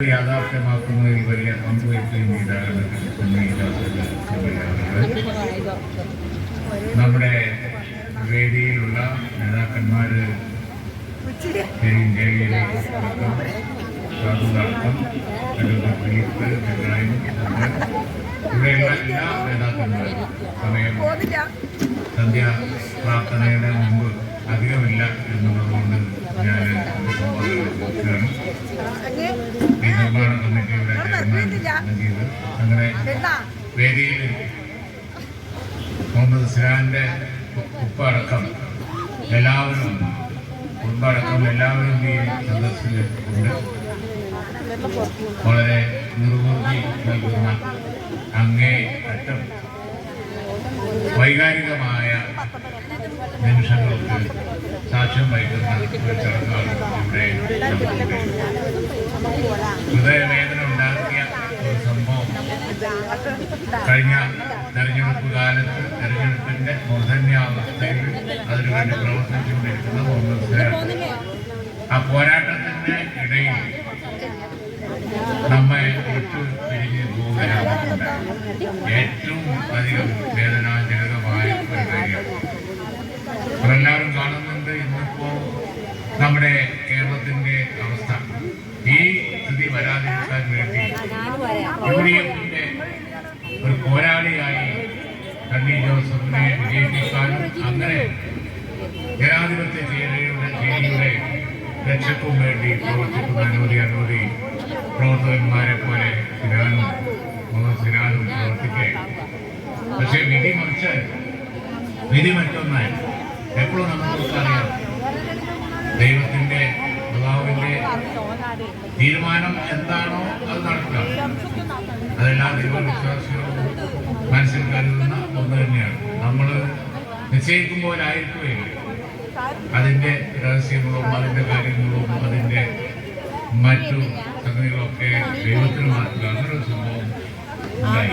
യാഥാർത്ഥ്യമാക്കുന്നതിൽ വലിയ പങ്കുവയ്ക്കുകയും ചെയ്താണ് നമ്മുടെ വേദിയിലുള്ള നേതാക്കന്മാര് സന്ധ്യാപ്രാർത്ഥനയുടെ മുമ്പ് അധികമില്ല എന്നുള്ളതുകൊണ്ട് ഞാൻ അങ്ങനെ വേദിയിൽ മുഹമ്മദ് സിലാന്റെ ഉപ്പടക്കം എല്ലാവരും ഉപ്പടക്കം എല്ലാവരും ഈ സദസ്സിൽ ഉണ്ട് വളരെ നിർവൃതി നൽകുന്ന അങ്ങേ അറ്റം വൈകാരികമായ നിമിഷങ്ങൾക്ക് സാക്ഷ്യം വഹിക്കുന്ന ഒരു ചടങ്ങാണ് ഇവിടെ. ഹൃദയവേദന കഴിഞ്ഞ തെരഞ്ഞെടുപ്പ് കാലത്ത് തെരഞ്ഞെടുപ്പിന്റെ മൂർധന്യാവസ്ഥയിൽ അതിനുവേണ്ടി പ്രവർത്തിച്ചുകൊണ്ടിരിക്കുന്ന കോൺഗ്രസ്സുകാരാണ് ആ പോരാട്ടത്തിന്റെ ഇടയിൽ നമ്മെ വിട്ടു പിരിഞ്ഞു പോവുകയാണ് ഏറ്റവും അധികം വേദനാജനകമായ ഒരു കാര്യമാണ്. നമ്മളെല്ലാവരും കാണുന്നുണ്ട് ഇന്നിപ്പോ നമ്മുടെ കേരളത്തിന്റെ അവസ്ഥ. ഈ സ്ഥിതി വരാതിരിക്കാൻ വേണ്ടി യു കണ്ണി ജോസഫിനെ വിജയിപ്പിക്കാനും അങ്ങനെ ജനാധിപത്യ ചേരിയുടെ ചേരിയുടെ രക്ഷക്കും വേണ്ടി പ്രവർത്തിക്കുന്ന അനവധി അനവധി പ്രവർത്തകന്മാരെ പോലെ സിനാനും മുഹമ്മദ് സിനാനും പ്രവർത്തിക്കേ പക്ഷേ വിധി മറിച്ച് വിധി മറ്റൊന്നായി എപ്പോഴും നമുക്കറിയാം ദൈവത്തിന്റെ അള്ളാഹുവിന്റെ തീരുമാനം എന്താണോ അത് നടക്കുക. അതെല്ലാം ദൈവവിശ്വാസികളും മനസ്സിൽ കരുതുന്ന ഒന്ന് തന്നെയാണ്. നമ്മൾ നിശ്ചയിക്കുമ്പോഴായിരിക്കുകയില്ല അതിന്റെ രഹസ്യങ്ങളും അതിന്റെ കാര്യങ്ങളും അതിന്റെ മറ്റു സംഗതികളൊക്കെ ദൈവത്തിന് മാറ്റുക. അങ്ങനെ ഒരു സംഭവം ഉണ്ടായി.